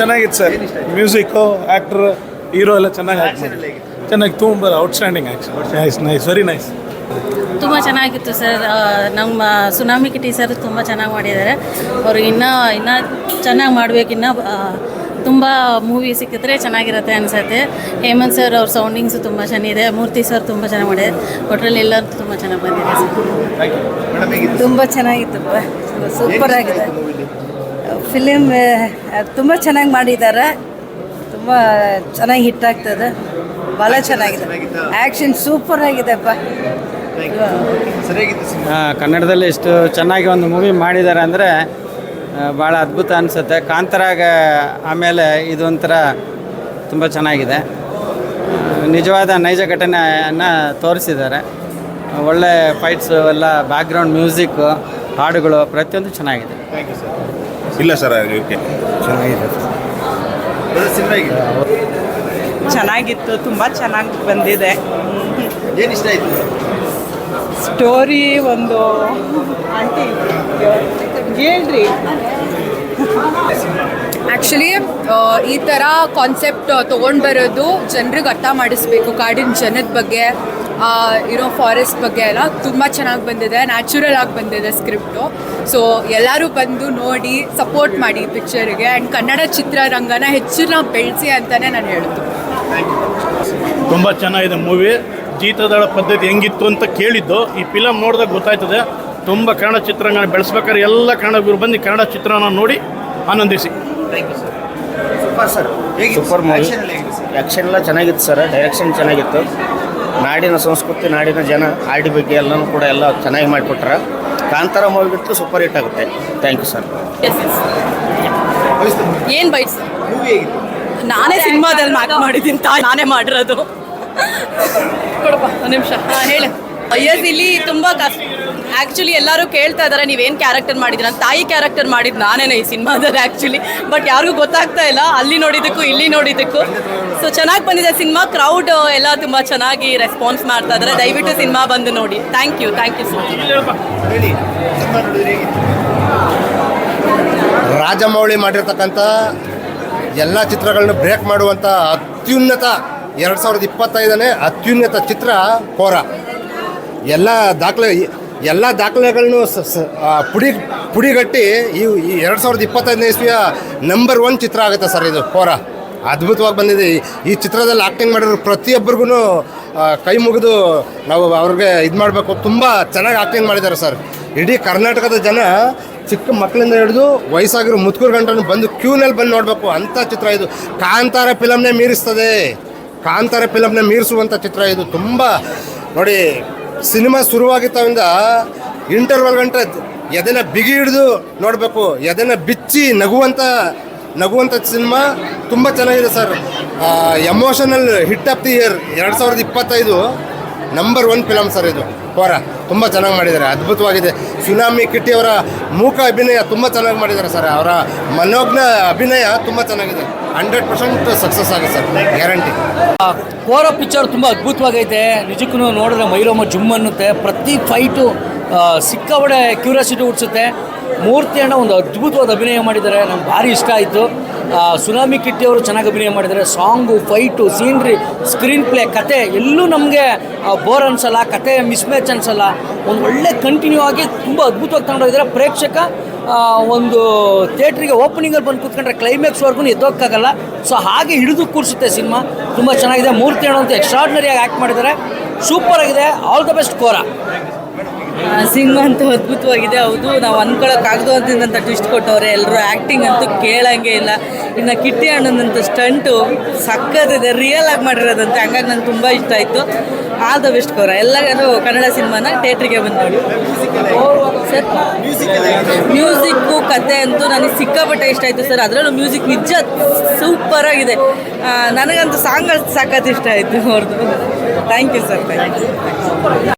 ಚೆನ್ನಾಗಿತ್ತು sir. Music actor hero ಎಲ್ಲ ಚೆನ್ನಾಗಿ ಚೆನ್ನಾಗಿ ತುಂಬ outstanding action nice nice very nice ತುಂಬ ಚೆನ್ನಾಗಿತ್ತು ಸರ್. ನಮ್ಮ ಸುನಾಮಿ ಕಿಟಿ ಸರ್ ತುಂಬ ಚೆನ್ನಾಗಿ ಮಾಡಿದ್ದಾರೆ. ಅವರು ಇನ್ನೂ ಇನ್ನೂ ಚೆನ್ನಾಗಿ ಮಾಡಬೇಕು. ಇನ್ನೂ ತುಂಬ ಮೂವಿ ಸಿಕ್ಕಿದ್ರೆ ಚೆನ್ನಾಗಿರುತ್ತೆ ಅನಿಸುತ್ತೆ. ಹೇಮಂತ್ ಸರ್ ಅವ್ರ ಸೌಂಡಿಂಗ್ಸು ತುಂಬ ಚೆನ್ನಾಗಿದೆ. ಮೂರ್ತಿ ಸರ್ ತುಂಬ ಚೆನ್ನಾಗಿ ಮಾಡಿದ್ದಾರೆ. ಒಟ್ಟರಲ್ಲಿ ಎಲ್ಲರೂ ತುಂಬ ಚೆನ್ನಾಗಿ ಬಂದಿದೆ ಸರ್. ತುಂಬ ಚೆನ್ನಾಗಿತ್ತು. ಸೂಪರ್ ಆಗಿದೆ. ಫಿಲಿಮ್ ತುಂಬ ಚೆನ್ನಾಗಿ ಮಾಡಿದ್ದಾರೆ ತುಂಬ ಚೆನ್ನಾಗಿ ಹಿಟ್ ಆಗ್ತದೆ. ಭಾಳ ಚೆನ್ನಾಗಿದೆ. ಆ್ಯಕ್ಷನ್ ಸೂಪರ್ ಆಗಿದೆಪ್ಪ. ಕನ್ನಡದಲ್ಲಿ ಇಷ್ಟು ಚೆನ್ನಾಗಿ ಒಂದು ಮೂವಿ ಮಾಡಿದ್ದಾರೆ ಅಂದರೆ ಭಾಳ ಅದ್ಭುತ ಅನಿಸುತ್ತೆ. ಕಾಂತರಾಗ ಆಮೇಲೆ ಇದೊಂಥರ ತುಂಬ ಚೆನ್ನಾಗಿದೆ. ನಿಜವಾದ ನೈಜ ಘಟನೆಯನ್ನು ತೋರಿಸಿದ್ದಾರೆ. ಒಳ್ಳೆ ಫೈಟ್ಸು ಎಲ್ಲ ಬ್ಯಾಕ್ಗ್ರೌಂಡ್ ಮ್ಯೂಸಿಕ್ಕು ಹಾಡುಗಳು ಪ್ರತಿಯೊಂದು ಚೆನ್ನಾಗಿದೆ. ಇಲ್ಲ ಸರ್ ಓಕೆ. ಚೆನ್ನಾಗಿದೆ ಚೆನ್ನಾಗಿತ್ತು ತುಂಬ ಚೆನ್ನಾಗಿ ಬಂದಿದೆ. ಏನು ಇಷ್ಟ ಆಯ್ತು? ಸ್ಟೋರಿ ಒಂದು ಆಂಟಿ ಹೇಳ್ರಿ. ಆ್ಯಕ್ಚುಲಿ ಈ ಥರ ಕಾನ್ಸೆಪ್ಟ್ ತೊಗೊಂಡು ಬರೋದು ಜನರಿಗೆ ಅರ್ಥ ಮಾಡಿಸ್ಬೇಕು. ಕಾಡಿನ ಜನದ ಬಗ್ಗೆ ಇರೋ ಫಾರೆಸ್ಟ್ ಬಗ್ಗೆ ಎಲ್ಲ ತುಂಬ ಚೆನ್ನಾಗಿ ಬಂದಿದೆ. ನ್ಯಾಚುರಲ್ ಆಗಿ ಬಂದಿದೆ ಸ್ಕ್ರಿಪ್ಟು ಸೊ ಎಲ್ಲರೂ ಬಂದು ನೋಡಿ ಸಪೋರ್ಟ್ ಮಾಡಿ ಪಿಕ್ಚರಿಗೆ ಆ್ಯಂಡ್ ಕನ್ನಡ ಚಿತ್ರರಂಗನ ಹೆಚ್ಚಿನ ಬೆಳೆಸಿ ಅಂತಲೇ ನಾನು ಹೇಳೋದು. ತುಂಬ ಚೆನ್ನಾಗಿದೆ ಮೂವಿ ಜೀತದಳ ಪದ್ಧತಿ ಹೆಂಗಿತ್ತು ಅಂತ ಕೇಳಿದ್ದು. ಈ ಫಿಲಮ್ ನೋಡಿದಾಗ ಗೊತ್ತಾಯ್ತದೆ. ತುಂಬ ಕನ್ನಡ ಚಿತ್ರರಂಗನ ಬೆಳೆಸ್ಬೇಕಾದ್ರೆ ಎಲ್ಲ ಕನ್ನಡಿಗರು ಬಂದು ಕನ್ನಡ ಚಿತ್ರನ ನೋಡಿ ಆನಂದಿಸಿ. Super sir super movie action ಎಲ್ಲ ಚೆನ್ನಾಗಿತ್ತು ಸರ್ ಡೈರೆಕ್ಷನ್ ಚೆನ್ನಾಗಿತ್ತು. ನಾಡಿನ ಸಂಸ್ಕೃತಿ ನಾಡಿನ ಜನ ಆಡಿ ಬಗ್ಗೆ ಎಲ್ಲನೂ ಕೂಡ ಎಲ್ಲ ಚೆನ್ನಾಗಿ ಮಾಡಿಕೊಟ್ರ. ಕಾಂತಾರ ಮೂವಿ ಬಿಟ್ಟು ಸೂಪರ್ ಹಿಟ್ ಆಗುತ್ತೆ. ಥ್ಯಾಂಕ್ ಯು ಸರ್ ಏನು ಬೈಟ್ ಮೂವಿ ಹೇಗಿತ್ತು? ನಾನೇ ಸಿನಿಮಾದಲ್ಲಿ ಮ್ಯಾಕ್ ಮಾಡಿದ್ದೀನಿ ತಾ ನಾನೇ ಮಾಡಿರೋದು. ಕೊಡಪ್ಪ ಒಂದು ನಿಮಿಷ. ಹಾಂ ಹೇಳು. ಎಸ್ ಇಲ್ಲಿ ತುಂಬ ಕಷ್ಟ ಆ್ಯಕ್ಚುಲಿ ಎಲ್ಲರೂ ಕೇಳ್ತಾ ಇದ್ದಾರೆ ನೀವೇನು ಕ್ಯಾರೆಕ್ಟರ್ ಮಾಡಿದ್ರಿ? ನನ್ನ ತಾಯಿ ಕ್ಯಾರೆಕ್ಟರ್ ಮಾಡಿದ್ದು ನಾನೇ ಈ ಸಿನಿಮಾದಲ್ಲಿ ಆ್ಯಕ್ಚುಲಿ ಬಟ್ ಯಾರಿಗೂ ಗೊತ್ತಾಗ್ತಾ ಇಲ್ಲ ಅಲ್ಲಿ ನೋಡಿದ್ದಕ್ಕೂ ಇಲ್ಲಿ ನೋಡಿದ್ದಕ್ಕೂ. ಸೊ ಚೆನ್ನಾಗಿ ಬಂದಿದೆ ಸಿನಿಮಾ. ಕ್ರೌಡ್ ಎಲ್ಲ ತುಂಬ ಚೆನ್ನಾಗಿ ರೆಸ್ಪಾನ್ಸ್ ಮಾಡ್ತಾ ಇದ್ದಾರೆ ದಯವಿಟ್ಟು ಸಿನಿಮಾ ಬಂದು ನೋಡಿ. Thank you thank you so much Rajamouli ಮಾಡಿರ್ತಕ್ಕಂಥ ಎಲ್ಲ ಚಿತ್ರಗಳನ್ನು ಬ್ರೇಕ್ ಮಾಡುವಂಥ ಅತ್ಯುನ್ನತ ಎರಡು ಸಾವಿರದ ಇಪ್ಪತ್ತೈದನೇ ಅತ್ಯುನ್ನತ ಚಿತ್ರ ಕೋರ. ಎಲ್ಲ ದಾಖಲೆ ಎಲ್ಲ ದಾಖಲೆಗಳನ್ನು ಪುಡಿ, ಪುಡಿಗಟ್ಟಿ ಈ ಎರಡು ಸಾವಿರದ ಇಪ್ಪತ್ತೈದನೇ ಇಸ್ವಿಯ ನಂಬರ್ ಒನ್ ಚಿತ್ರ ಆಗುತ್ತೆ ಸರ್ ಇದು ಹೋರ ಅದ್ಭುತವಾಗಿ ಬಂದಿದೆ. ಈ- ಚಿತ್ರದಲ್ಲಿ ಆ್ಯಕ್ಟಿಂಗ್ ಮಾಡಿರೋ ಪ್ರತಿಯೊಬ್ಬರಿಗೂ ಕೈ ಮುಗಿದು ನಾವು ಅವ್ರಿಗೆ ಇದು ಮಾಡಬೇಕು. ತುಂಬ ಚೆನ್ನಾಗಿ ಆ್ಯಕ್ಟಿಂಗ್ ಮಾಡಿದ್ದಾರೆ ಸರ್. ಇಡೀ ಕರ್ನಾಟಕದ ಜನ ಚಿಕ್ಕ ಮಕ್ಕಳಿಂದ ಹಿಡಿದು ವಯಸ್ಸಾಗಿರೋ ಮುತ್ಕೂರು ಗಂಟನ್ನು ಬಂದು ಕ್ಯೂನಲ್ಲಿ ಬಂದು ನೋಡಬೇಕು. ಅಂಥ ಚಿತ್ರ ಇದು. ಕಾಂತಾರ ಫಿಲಮ್ನೇ ಮೀರಿಸ್ತದೆ. ಕಾಂತಾರ ಫಿಲಮ್ನೇ ಮೀರಿಸುವಂಥ ಚಿತ್ರ ಇದು. ತುಂಬ ನೋಡಿ ಸಿನಿಮಾ ಶುರುವಾಗಿತ್ತವಿಂದ ಇಂಟರ್ವಲ್ ಗಂಟೆ ಎದೆನ ಬಿಗಿ ಹಿಡಿದು ನೋಡಬೇಕು, ಎದೆನ ಬಿಚ್ಚಿ ನಗುವಂಥ ನಗುವಂಥ ಸಿನಿಮಾ ತುಂಬ ಚೆನ್ನಾಗಿದೆ sir. Emotional hit of the year ಎರಡು ಸಾವಿರದ ಇಪ್ಪತ್ತೈದು ನಂಬರ್ ಒನ್ ಫಿಲಮ್ ಸರ್ ಇದು. ಹೋರ, ತುಂಬ ಚೆನ್ನಾಗಿ ಮಾಡಿದ್ದಾರೆ. ಅದ್ಭುತವಾಗಿದೆ. ಸುನಾಮಿ ಕಿಟ್ಟಿ ಅವರ ಮೂಕ ಅಭಿನಯ ತುಂಬ ಚೆನ್ನಾಗಿ ಮಾಡಿದ್ದಾರೆ ಸರ್ ಅವರ ಮನೋಜ್ಞ ಅಭಿನಯ ತುಂಬ ಚೆನ್ನಾಗಿದೆ. ಹಂಡ್ರೆಡ್ ಪರ್ಸೆಂಟ್ ಸಕ್ಸಸ್ ಆಗಿದೆ ಸರ್ ಗ್ಯಾರಂಟಿ ಕೋರ ಪಿಕ್ಚರ್ ತುಂಬ ಅದ್ಭುತವಾಗೈತೆ. ನಿಜಕ್ಕೂ ನೋಡಿದ್ರೆ ಮೈಲೋಮ ಜುಮ್ ಅನ್ನುತ್ತೆ. ಪ್ರತಿ ಫೈಟು ಸಿಕ್ಕಾಬಡೆ ಕ್ಯೂರಿಯಾಸಿಟಿ ಹುಡ್ಸುತ್ತೆ ಮೂರ್ತಿ ಅಣ್ಣ ಒಂದು ಅದ್ಭುತವಾದ ಅಭಿನಯ ಮಾಡಿದ್ದಾರೆ. ನಂಗೆ ಭಾರಿ ಇಷ್ಟ ಆಯಿತು. ಸುನಾಮಿ ಕಿಟ್ಟಿ ಅವರು ಚೆನ್ನಾಗಿ ಅಭಿನಯ ಮಾಡಿದ್ದಾರೆ. Song, fight, scenery, screenplay, ಕತೆ ಎಲ್ಲೂ ನಮಗೆ ಬೋರ್ ಅನ್ಸಲ್ಲ, ಕತೆ ಮಿಸ್ಮ್ಯಾಚ್ ಅನ್ಸಲ್ಲ. ಒಂದು ಒಳ್ಳೆ ಕಂಟಿನ್ಯೂ ಆಗಿ ತುಂಬ ಅದ್ಭುತವಾಗಿ ತಗೊಂಡೋಗಿದ್ದಾರೆ. ಪ್ರೇಕ್ಷಕ ಒಂದು ಥಿಯೇಟ್ರಿಗೆ ಓಪನಿಂಗಲ್ಲಿ ಬಂದು ಕೂತ್ಕೊಂಡ್ರೆ ಕ್ಲೈಮ್ಯಾಕ್ಸ್ವರೆಗೂ ಎದ್ದೋಕ್ಕಾಗಲ್ಲ. ಸೊ ಹಾಗೆ ಹಿಡಿದು ಕೂರಿಸುತ್ತೆ ಸಿನಿಮಾ. ತುಂಬ ಚೆನ್ನಾಗಿದೆ. ಮೂರ್ತಿ ಅಣ್ಣ ಅಂತ ಎಕ್ಸ್ಟ್ರಾರ್ಡ್ನರಿಯಾಗಿ ಆ್ಯಕ್ಟ್ ಮಾಡಿದ್ದಾರೆ. ಸೂಪರ್ ಆಗಿದೆ. All the best Kora. Cinema ಅಂತೂ ಅದ್ಭುತವಾಗಿದೆ ಹೌದು ನಾವು ಅಂದ್ಕೊಳಕ್ಕಾಗದು ಅಂತ ಟ್ವಿಸ್ಟ್ ಕೊಟ್ಟವ್ರೆ ಎಲ್ಲರೂ ಆ್ಯಕ್ಟಿಂಗ್ ಅಂತೂ ಕೇಳಂಗೆ ಇಲ್ಲ. ಇನ್ನು ಕಿಟ್ಟಿ ಅಣ್ಣನಂತ ಸ್ಟಂಟು ಸಕ್ಕತ್ತಿದೆ ರಿಯಲ್ ಆಗಿ ಮಾಡಿರೋದಂತೆ ಹಂಗಾಗಿ ನಂಗೆ ತುಂಬ ಇಷ್ಟ ಆಯಿತು. ಆಲ್ ದ ಬೆಸ್ಟ್ ಕೋರ ಎಲ್ಲರೂ ಕನ್ನಡ ಸಿನಿಮಾನ ಥಿಯೇಟ್ರಿಗೆ ಬಂದು ನೋಡಿ. ಸರ್ ಮ್ಯೂಸಿಕ್ಕು ಕತೆ ಅಂತೂ ನನಗೆ ಸಿಕ್ಕಾಪಟ್ಟೆ ಇಷ್ಟ ಆಯಿತು ಸರ್ ಅದರಲ್ಲೂ ಮ್ಯೂಸಿಕ್ ನಿಜ ಸೂಪರ್ ಆಗಿದೆ. ಆ, ನನಗಂತೂ ಸಾಂಗ್ ಸಾಕತ್ತು ಇಷ್ಟ ಆಯಿತು ಅವ್ರದ್ದು thank you sir thank you